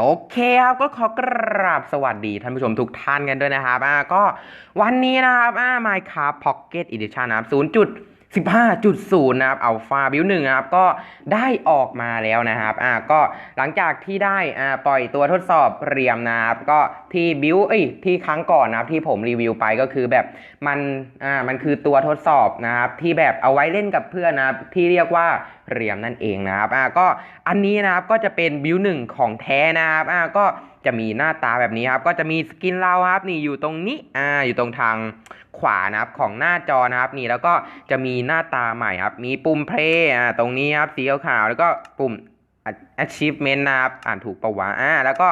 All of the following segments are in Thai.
โอเคครับก็ขอกราบสวัสดีท่านผู้ชมทุกท่านกันด้วยนะครับอ่าก็วันนี้นะครับอ่า Minecraft Pocket Edition นะครับ 15.0 นะครับ Alpha Build 1นะครับ ก็ได้ออกมาแล้วนะครับอ่าก็หลังจากที่ได้อ่าปล่อยตัวทดสอบเรียมนะครับ ก็ที่บิวเอ้ยที่ครั้งก่อนนะครับที่ผมรีวิวไปก็คือแบบมันอ่ามันคือตัวทดสอบนะครับ ที่แบบเอาไว้เล่นกับเพื่อนนะครับ ที่เรียกว่าเรียมนั่นเองนะครับอ่าก็อันนี้นะครับก็จะเป็นบิวหนึ่งของแท้นะครับอ่าก็ จะมีหน้าตาแบบนี้ครับ ก็จะมีสกินเราครับ นี่อยู่ตรงนี้อ่าอยู่ตรงทางขวานะครับของหน้าจอนะครับ นี่แล้วก็จะมีหน้าตาใหม่ครับ มีปุ่มเพลย์อ่าตรงนี้ครับสีขาวแล้วก็ปุ่ม achievement นะครับ อ่านถูกปะวะอ่าแล้วก็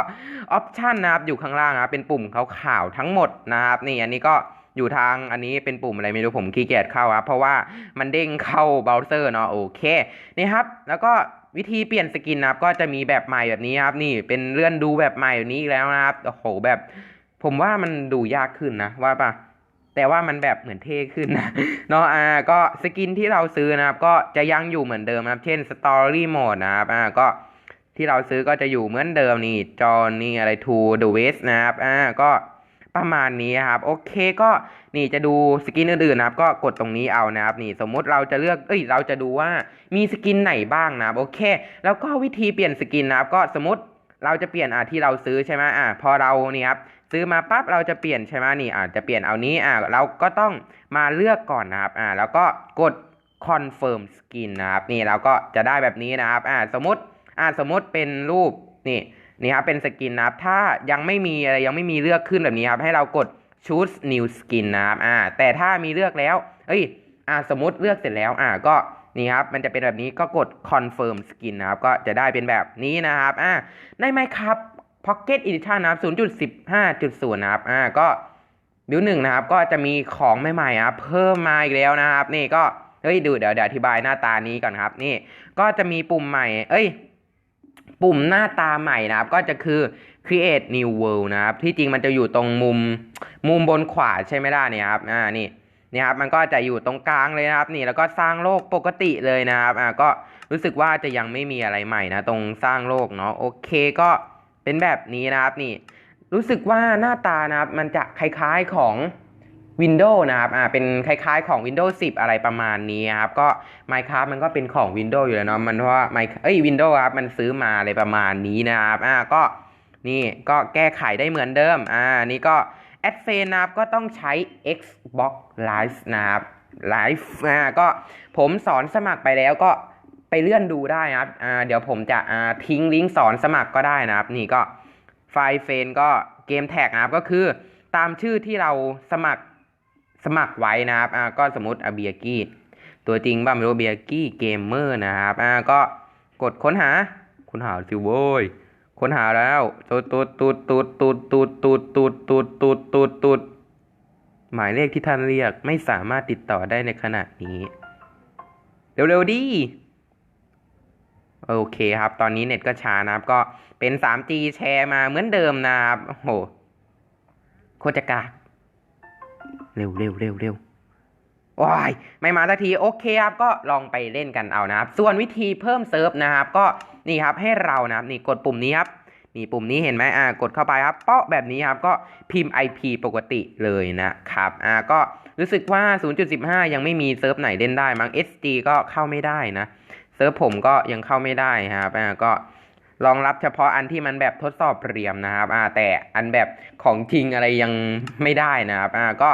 option นะครับอยู่ข้างล่างนะครับเป็นปุ่มขาวๆทั้งหมดนะครับ นี่อันนี้ก็ อยู่ทางอันนี้เป็นปุ่มอะไรไม่รู้ผมขี้เกียจเข้าครับ เพราะว่ามันเด้งเข้าเบราว์เซอร์เนาะโอเคนี่ครับ แล้วก็วิธีเปลี่ยนสกินนะครับ ก็จะมีแบบใหม่แบบนี้ครับ นี่เป็นเลื่อนดูแบบใหม่แบบนี้อีกแล้วนะครับโอ้โหแบบ ผมว่ามันดูยากขึ้นนะว่าปะแต่ว่ามันแบบเหมือนเท่ขึ้นนะเนาะอ่าก็สกินที่เราซื้อนะครับ ก็จะยังอยู่เหมือนเดิมนะครับ เช่น Story Mode นะครับอ่าก็ที่เราซื้อก็จะอยู่เหมือนเดิมนี่จอนี่อะไร To the West นะครับอ่าก็ ประมาณนี้ครับ โอเคก็นี่จะดูสกินอื่นๆนะครับ ก็กดตรงนี้เอานะครับ นี่สมมุติเราจะเลือกเอ้ยเราจะดูว่ามีสกินไหนบ้างนะครับ โอเค แล้วก็วิธีเปลี่ยนสกินนะครับ ก็สมมติเราจะเปลี่ยนอ่าที่เราซื้อใช่ไหมอ่าพอเรานี่ครับซื้อมาปั๊บเราจะเปลี่ยนใช่ไหมนี่อาจจะเปลี่ยนเอานี้อ่าเราก็ต้องมาเลือกก่อนนะครับอ่าแล้วก็กด confirm skin นะครับ นี่เราก็จะได้แบบนี้นะครับอ่าสมมติอ่าสมมติเป็นรูปนี่ นี่ครับเป็นสกินนะครับถ้ายังไม่มีอะไรยังไม่มีเลือกขึ้นแบบนี้ครับให้เรากด choose new skin นะครับอ่าแต่ถ้ามีเลือกแล้ว เอ้ยอ่าสมมติเลือกเสร็จแล้วอ่าก็นี่ครับมันจะเป็นแบบนี้ก็กด confirm skin นะครับก็จะได้เป็นแบบนี้นะครับอ่าได้ไหมครับ Pocket Edition นะครับ 0.15.0 นะครับอ่าก็บิวหนึ่งนะครับก็จะมีของใหม่ๆครับเพิ่มมาอีกแล้วนะครับ นี่ก็เฮ้ยดูเดี๋ยวเดี๋ยวอธิบายหน้าตานี้ก่อนครับ นี่ก็จะมีปุ่มใหม่ เอ้ย ปุ่มหน้าตาใหม่นะครับ ก็จะคือ create new world นะครับ ที่จริงมันจะอยู่ตรงมุมมุมบนขวาใช่ไหมล่ะเนี่ยครับอ่านี่นี่ครับมันก็จะอยู่ตรงกลางเลยนะครับ นี่แล้วก็สร้างโลกปกติเลยนะครับอ่าก็รู้สึกว่าจะยังไม่มีอะไรใหม่นะ ตรงสร้างโลกเนาะโอเคก็เป็นแบบนี้นะครับนี่ รู้สึกว่าหน้าตานะครับ มันจะคล้ายๆของ Windows นะครับอ่าเป็นคล้ายๆของ Windows 10 อะไรประมาณนี้ครับก็ Minecraft มันก็เป็นของ Windows อยู่แล้วเนาะมันเพราะว่า My เอ้ย Windows ครับมันซื้อมาอะไรประมาณนี้นะครับอ่าก็นี่ก็แก้ไขได้เหมือนเดิมอ่านี่ก็แอดเฟนนะครับก็ต้องใช้ Xbox Live นะครับ Live อ่าก็ผมสอนสมัครไปแล้วก็ไปเลื่อนดูได้นะครับอ่าเดี๋ยวผมจะอ่าทิ้งลิงก์สอนสมัครก็ได้นะครับ นี่ก็ไฟล์เฟนก็เกมแท็กนะครับก็คือตามชื่อที่เราสมัคร สมัครไว้นะครับอ่าก็สมมติอาเบียกี้ตัวจริงบ้างไม่รู้เบียกี้เกมเมอร์นะครับอ่าก็กดค้นหาค้นหาสิโว้ยค้นหาแล้วตูดตูดตูดตูดตูดตูดตูดตูดตูดตูดตูดตูดหมายเลขที่ท่านเรียกไม่สามารถติดต่อได้ในขณะนี้ เร็วๆดิโอเคครับ ตอนนี้เน็ตก็ช้านะครับ ก็เป็น 3G แชร์มาเหมือนเดิมนะครับโอ้โหโคตรจกาก เร็วเร็วเร็วเร็วว้ายไม่มาสักทีโอเคครับก็ลองไปเล่นกันเอานะครับ ส่วนวิธีเพิ่มเซิร์ฟนะครับ ก็นี่ครับให้เรานะครับนี่กดปุ่มนี้ครับนี่ปุ่มนี้เห็นไหมอ่ากดเข้าไปครับเปาะแบบนี้ครับก็พิมพ์ IP ปกติเลยนะครับอ่าก็รู้สึกว่า 0.15 ยังไม่มีเซิร์ฟไหนเล่นได้มั้ง SD ก็เข้าไม่ได้นะเซิร์ฟผมก็ยังเข้าไม่ได้ครับอ่าก็รองรับเฉพาะอันที่มันแบบทดสอบเรียมนะครับอ่าแต่อันแบบของจริงอะไรยังไม่ได้นะครับอ่าก็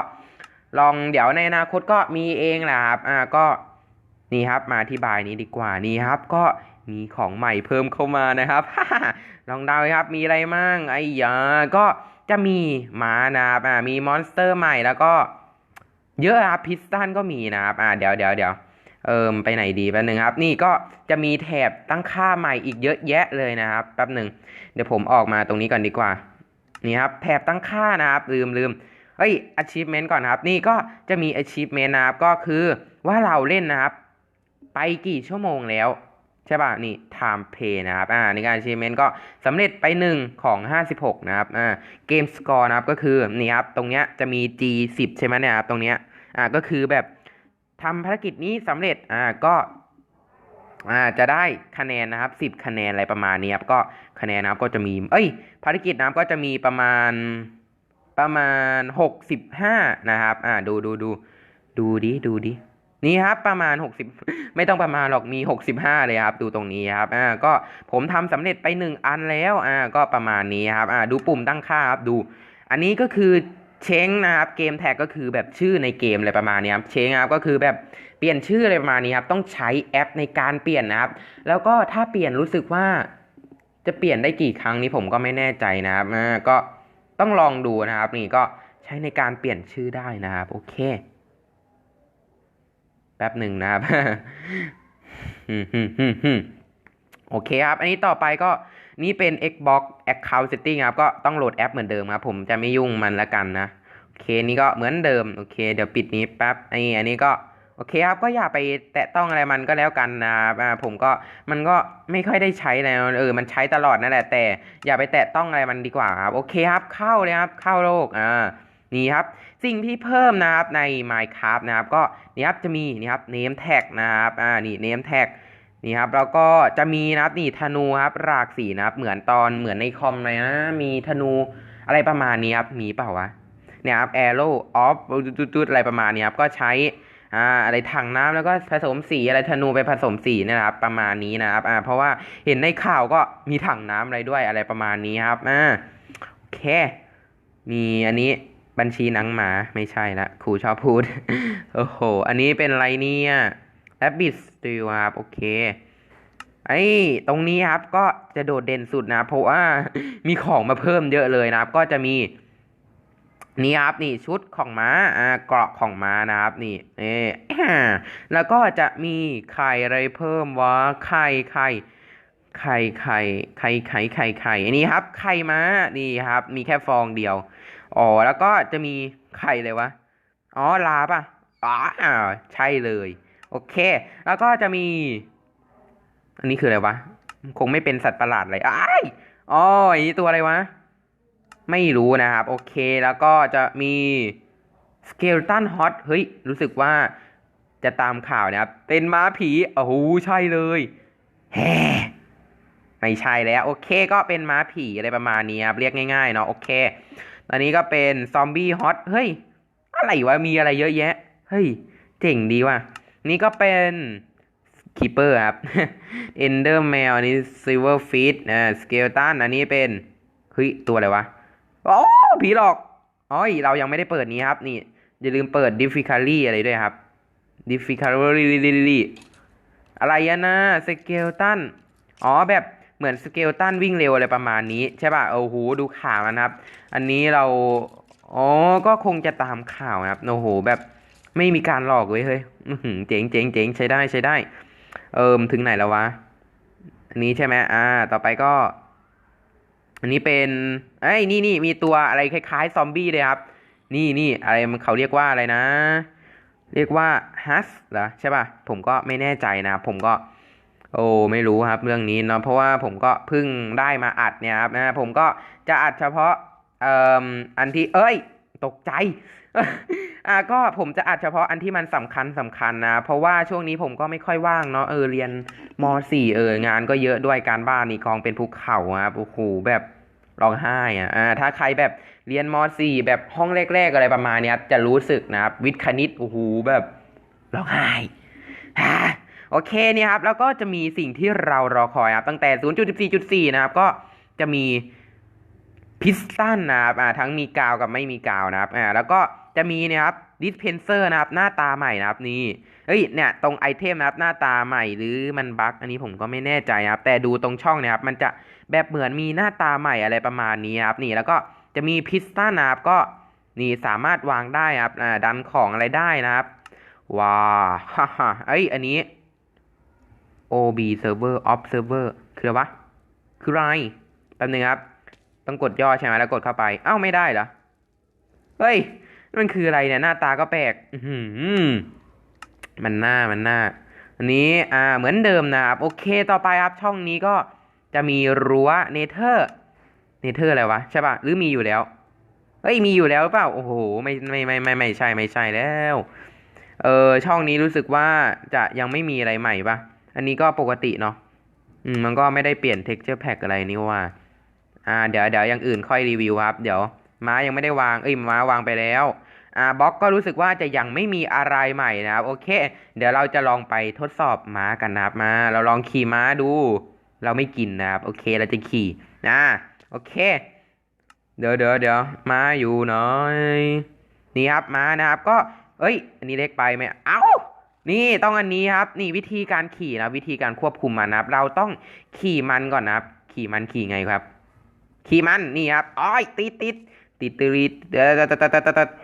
ลองเดี๋ยวในอนาคตก็มีเองแหละครับอ่าก็นี่ครับมาอธิบายนี้ดีกว่านี่ครับ ก็มีของใหม่เพิ่มเข้ามานะครับ ลองเดาครับมีอะไรมั่งไอ้ยาก็จะมีม้านะครับอ่ามีมอนสเตอร์ใหม่แล้วก็เยอะครับพิสตันก็มีนะครับอ่าเดี๋ยวเดี๋ยวเดี๋ยวเอิมไปไหนดีแป๊บหนึ่งครับ นี่ก็จะมีแถบตั้งค่าใหม่อีกเยอะแยะเลยนะครับแป๊บหนึ่งเดี๋ยวผมออกมาตรงนี้ก่อนดีกว่า นี่ครับแถบตั้งค่านะครับ ลืมลืม เอ้ย achievement ก่อนนะครับ นี่ก็จะมี achievement นะครับ ก็คือว่าเราเล่นนะครับ ไปกี่ชั่วโมงแล้วใช่ป่ะ นี่ time play นะครับ อ่า ในการ achievement ก็สำเร็จไป 1 ของ 56 นะครับ อ่า game score นะครับ ก็คือ นี่ครับ ตรงเนี้ยจะมี G 10 ใช่ไหมเนี่ยครับ ตรงเนี้ย อ่า ก็คือแบบทำภารกิจนี้สำเร็จ อ่า ก็อ่าจะได้คะแนนนะครับสิบคะแนนอะไรประมาณนี้ครับ ก็คะแนนนะครับก็จะมี เอ้ย ภารกิจนะครับก็จะมีประมาณ ประมาณหกสิบห้านะครับ อ่าดูดูดูดูดิดูดินี่ครับประมาณหกสิบไม่ต้องประมาณหรอกมีหกสิบห้าเลยครับ ดูตรงนี้ครับอ่าก็ผมทำสำเร็จไปหนึ่งอันแล้วอ่าก็ประมาณนี้ครับอ่าดูปุ่มตั้งค่าครับดู อันนี้ก็คือเช้งนะครับเกมแท็กก็คือแบบชื่อในเกมอะไรประมาณนี้ครับเช้งครับก็คือแบบเปลี่ยนชื่ออะไรประมาณนี้ครับต้องใช้แอปในการเปลี่ยนนะครับ แล้วก็ถ้าเปลี่ยนรู้สึกว่าจะเปลี่ยนได้กี่ครั้งนี้ผมก็ไม่แน่ใจนะครับอ่าก็ ต้องลองดูนะครับนี่ก็ใช้ในการเปลี่ยนชื่อได้นะครับ โอเค แป๊บหนึ่งนะครับโอเคครับ อันนี้ต่อไปก็นี่เป็น Xbox Account Setting ครับ ก็ต้องโหลดแอปเหมือนเดิมครับ ผมจะไม่ยุ่งมันละกันนะ โอเค นี่ก็เหมือนเดิม โอเค เดี๋ยวปิดนี้แป๊บไอ้อันนี้ก็ โอเคครับก็อย่าไปแตะต้องอะไรมันก็แล้วกันนะครับผมก็มันก็ไม่ค่อยได้ใช้แล้วเออมันใช้ตลอดนั่นแหละแต่อย่าไปแตะต้องอะไรมันดีกว่าครับ โอเคครับเข้าเลยครับเข้าโลกอ่านี่ครับสิ่งที่เพิ่มนะครับใน Minecraft นะครับก็นี่ครับจะมีนี่ครับ name tag นะครับอ่านี่ name tag นี่ครับแล้วก็จะมีนะครับนี่ธนูครับรากสีนะครับ เหมือนตอนเหมือนในคอมเลยนะมีธนูอะไรประมาณนี้ครับมีเปล่าวะเนี่ยครับ arrow off จุดๆอะไรประมาณนี้ครับก็ใช้ อ่าอะไรถังน้ำแล้วก็ผสมสีอะไรธนูไปผสมสีนะครับประมาณนี้นะครับอ่าเพราะว่าเห็นในข่าวก็มีถังน้ำอะไรด้วยอะไรประมาณนี้ครับอ่าโอเค มีอันนี้บัญชีนังหมาไม่ใช่ละครูชอบพูด โอ้โห อันนี้เป็นอะไรเนี่ย Rabbit Stew ครับโอเคไอ้ตรงนี้ครับก็จะโดดเด่นสุดนะเพราะว่ามีของมาเพิ่มเยอะเลยนะครับ ก็จะมี นี่ครับนี่ชุดของม้าอ่าเกราะของม้านะครับนี่เอแล้วก็จะมีไข่อะไรเพิ่มวะไข่ไข่ไข่ไข่ไข่ไข่ไข่ไข่อันนี้ครับไข่ม้านี่ครับ มีแค่ฟองเดียวอ๋อแล้วก็จะมีไข่เลยวะอ๋อลาป่ะอ๋ออ่าใช่เลย โอเค แล้วก็จะมี อันนี้คืออะไรวะ คงไม่เป็นสัตว์ประหลาดอะไรอ้ายอ๋ออันนี้ตัวอะไรวะ ไม่รู้นะครับ โอเคแล้วก็จะมีสเกลตันฮอตเฮ้ย รู้สึกว่าจะตามข่าวนะครับ เป็นม้าผีโอ้โหใช่เลยแฮไม่ใช่แล้วโอเคก็เป็นม้าผีอะไรประมาณนี้ครับ เรียกง่ายๆเนาะโอเค ตอนนี้ก็เป็นซอมบี้ฮอตเฮ้ย อะไรวะ มีอะไรเยอะแยะ เฮ้ย เจ๋งดีว่ะ นี่ก็เป็นคีเปอร์ครับเอนเดอร์แมวอันนี้ซิลเวอร์ฟิตอ่าสเกลตันอันนี้เป็น เฮ้ย ตัวอะไรวะ อ๋อผีหลอกอ๋อเรายังไม่ได้เปิดนี้ครับ นี่ อย่าลืมเปิด difficulty อะไรด้วยครับ difficulty อะไรอะนะสเกลตันอ๋อแบบเหมือนสเกลตันวิ่งเร็วอะไรประมาณนี้ ใช่ป่ะโอ้โหดูข่าวนะครับ อันนี้เราอ๋อก็คงจะตามข่าวนะครับโอ้โหแบบไม่มีการหลอกเว้ยเฮ้ยเจ๋งเจ๋งเจ๋งใช้ได้ใช้ได้ เอิมถึงไหนแล้ววะอันนี้ใช่ไหมอ่า ต่อไปก็ อันนี้เป็นไอ้ยนี่นี่มีตัวอะไรคล้ายๆซอมบี้เลยครับ นี่นี่อะไรมันเขาเรียกว่าอะไรนะ เรียกว่าฮัสเหรอใช่ป่ะผมก็ไม่แน่ใจนะผมก็ โอ้ไม่รู้ครับเรื่องนี้เนาะเพราะว่าผมก็เพิ่งได้มาอัดเนี่ยครับนะผมก็จะอัดเฉพาะเอ่ออันที่เอ้ย ตกใจ อ่าก็ผมจะอัดเฉพาะอันที่มันสำคัญสำคัญนะ เพราะว่าช่วงนี้ผมก็ไม่ค่อยว่างเนาะเออเรียนม .4 เอองานก็เยอะด้วยการบ้านนี่กองเป็นภูเขาครับโอ้โหแบบร้องไห้อะอ่าถ้าใครแบบเรียนม .4 แบบห้องแรก ๆ อะไรประมาณเนี้ยจะรู้สึกนะครับ วิทย์คณิตโอ้โหแบบร้องไห้อ่าโอเคเนี่ยครับ แล้วก็จะมีสิ่งที่เรารอคอยครับ ตั้งแต่ 0.14.4 นะครับ ก็จะมี พิสตันนะครับอ่าทั้งมีกาวกับไม่มีกาวนะครับอ่าแล้วก็จะมีนะครับดิสเพนเซอร์นะครับหน้าตาใหม่นะครับนี่เฮ้ยเนี่ยตรงไอเทมนะครับหน้าตาใหม่หรือมันบั๊กอันนี้ผมก็ไม่แน่ใจนะครับ แต่ดูตรงช่องนะครับ มันจะแบบเหมือนมีหน้าตาใหม่อะไรประมาณนี้ครับนี่แล้วก็จะมีพิสตันนะครับก็นี่สามารถวางได้ครับอ่าดันของอะไรได้นะครับว้าฮ่าฮ่าเอ้ยอันนี้ OB server observer คืออะไรวะคืออะไรแป๊บนึงครับ ต้องกดย่อใช่ไหมแล้วกดเข้าไป เอ้าไม่ได้เหรอ เฮ้ย มันคืออะไรเนี่ย หน้าตาก็แปลก อืมันหน้ามันหน้า อันนี้อ่าเหมือนเดิมนะครับ โอเคต่อไปครับช่องนี้ก็จะมีรั้วเนเธอร์เนเธอร์อะไรวะใช่ป่ะหรือมีอยู่แล้วเฮ้ยมีอยู่แล้วเปล่าโอ้โหไม่ไม่ไม่ไม่ไม่ใช่ไม่ใช่แล้วเออช่องนี้รู้สึกว่าจะยังไม่มีอะไรใหม่ปะอันนี้ก็ปกติเนาะอืมมันก็ไม่ได้เปลี่ยน texture pack อะไรนี่ว่า อ่าเดี๋ยวเดี๋ยวอย่างอื่นค่อยรีวิวครับ เดี๋ยวม้ายังไม่ได้วางเอ้ยม้าวางไปแล้วอ่าบล็อกก็รู้สึกว่าจะยังไม่มีอะไรใหม่นะครับ โอเค เดี๋ยวเราจะลองไปทดสอบม้ากันนะครับมา เราลองขี่ม้าดู เราไม่กินนะครับ โอเคเราจะขี่นะโอเค เดี๋ยวเดี๋ยวเดี๋ยวม้าอยู่หน่อยนี่ครับม้านะครับก็ เอ้ย อันนี้เล็กไปไหมเอ้านี่ต้องอันนี้ครับ นี่วิธีการขี่นะวิธีการควบคุมมันนะครับ เราต้องขี่มันก่อนนะครับ ขี่มันขี่ไงครับ ขี่มันนี่ครับอ้อยติดติดติดติดเดี๋ยว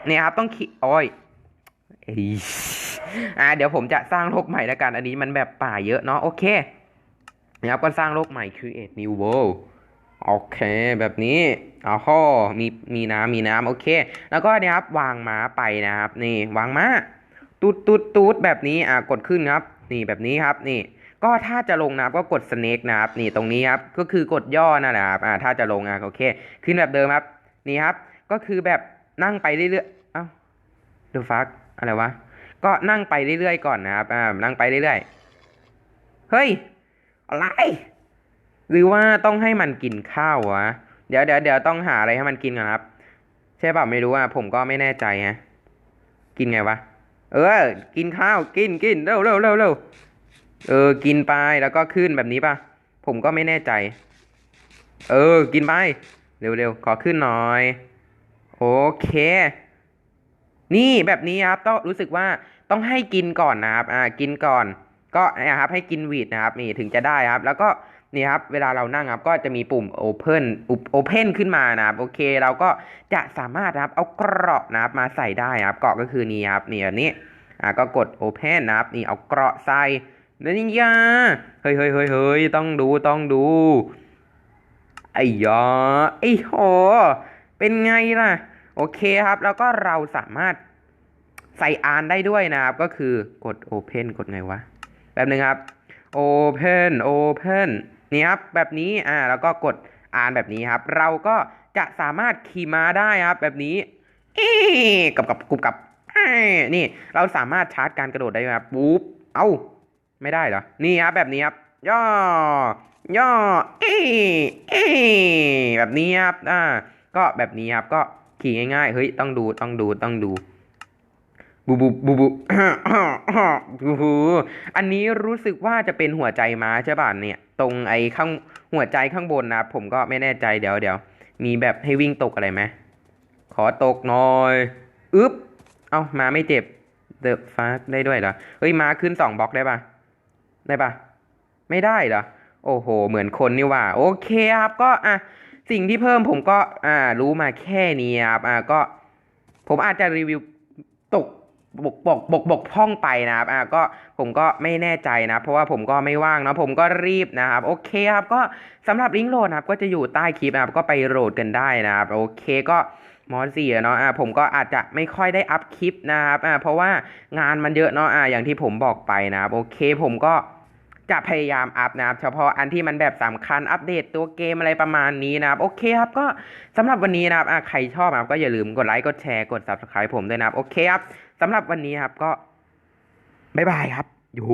นี่ครับต้องขี่อ้อยอ่าเดี๋ยวผมจะสร้างโลกใหม่ล้วกัน อันนี้มันแบบป่าเยอะเนาะโอเคนะครับก็สร้างโลกใหม่ create new world โอเค แบบนี้อ๋อข้อมีมีน้ำมีน้ำโอเค แล้วก็เนี่ยครับวางม้าไปนะครับ นี่วางม้าตูดตูดตูดแบบนี้อ่ากดขึ้นครับ นี่แบบนี้ครับนี่ ก็ถ้าจะลงนะครับก็กด snake นะครับนี่ตรงนี้ครับก็คือกดย่อนะครับอ่าถ้าจะลงอะโอเค ขึ้นแบบเดิมครับนี่ครับ ก็คือแบบนั่งไปเรื่อยๆเอ้า the fuck อะไรวะก็นั่งไปเรื่อยๆก่อนนะครับอ่านั่งไปเรื่อยๆเฮ้ยอะไรหรือว่าต้องให้มันกินข้าววะเดี๋ยวเดี๋ยวเดี๋ยวต้องหาอะไรให้มันกินก่อนครับ ใช่ป่ะไม่รู้อะผมก็ไม่แน่ใจฮะกินไงวะเออ กินข้าวกินกินเร็วเร็วเร็วเร็ว เออ กินไปแล้วก็ขึ้นแบบนี้ป่ะ ผมก็ไม่แน่ใจ เออ กินไป เร็วเร็วขอขึ้นหน่อย โอเค นี่แบบนี้ครับ ต้องรู้สึกว่าต้องให้กินก่อนนะครับ อ่า กินก่อน ก็นะครับ ให้กินวีดนะครับ นี่ถึงจะได้ครับ แล้วก็นี่ครับ เวลาเรานั่งครับ ก็จะมีปุ่ม Open Open ขึ้นมานะครับ โอเค เราก็จะสามารถนะครับ เอาเกราะนะครับ มาใส่ได้นะครับ เกราะก็คือนี่ครับ นี่แบบนี้ อ่า ก็กด Open นะครับ นี่เอาเกราะใส่ นี่ยาเฮ้ยเฮ้ยเฮ้ยเฮ้ยต้องดูต้องดู ไอ้ยอไอ้โห เป็นไงล่ะ โอเคครับ แล้วก็เราสามารถใส่อ่านได้ด้วยนะครับ ก็คือกด Open กดไงวะ แบบนึงครับ Open Open นี่ครับ แบบนี้ อ่า แล้วก็กดอ่านแบบนี้ครับ เราก็จะสามารถขี่ม้าได้ครับ แบบนี้เอ๊กับกับกุบกับนี่ เราสามารถชาร์จการกระโดดได้ไหมครับปุ๊บ เอ้า ไม่ได้เหรอ นี่ครับแบบนี้ครับ ย่อ ย่อ เอ๊ะเอ๊ะแบบนี้ครับ อ่า ก็แบบนี้ครับ ก็ขี่ง่ายๆ เฮ้ย ต้องดู ต้องดู ต้องดู บูบูบูบูบูบูอันนี้รู้สึกว่าจะเป็นหัวใจม้าใช่ป่ะเนี่ย ตรงไอ้ข้างหัวใจข้างบนนะครับผมก็ไม่แน่ใจเดี๋ยวเดี๋ยว มีแบบให้วิ่งตกอะไรไหม ขอตกหน่อย อึ๊บ เอ้า มาไม่เจ็บเดอะฟาได้ด้วยเหรอ เฮ้ยม้าขึ้นสองบล็อกได้ป่ะ ได้ปะไม่ได้เหรอ โอ้โห เหมือนคนนี่ว่า โอเคครับ ก็อะสิ่งที่เพิ่มผมก็อ่ารู้มาแค่นี้ครับอ่าก็ ผมอาจจะรีวิวตกบกบกบกบกพ่องไปนะครับอ่าก็ผมก็ไม่แน่ใจนะเพราะว่าผมก็ไม่ว่างเนะผมก็รีบนะครับ โอเคครับก็สำหรับลิงก์โหลดนะครับ ก็จะอยู่ใต้คลิปนะครับ ก็ไปโหลดกันได้นะครับ โอเคก็มอสี่เนาะอ่าผมก็อาจจะไม่ค่อยได้อัพคลิปนะครับอ่าเพราะว่างานมันเยอะเนาะอ่าอย่างที่ผมบอกไปนะครับ โอเคผมก็ จะพยายามอัพนะครับ เฉพาะอันที่มันแบบสำคัญอัปเดตตัวเกมอะไรประมาณนี้นะครับ โอเคครับ ก็สำหรับวันนี้นะครับใครชอบนะครับก็อย่าลืมกดไลค์กดแชร์กด subscribe ผมด้วยนะครับ โอเคครับสำหรับวันนี้ครับก็บ๊ายบายครับยู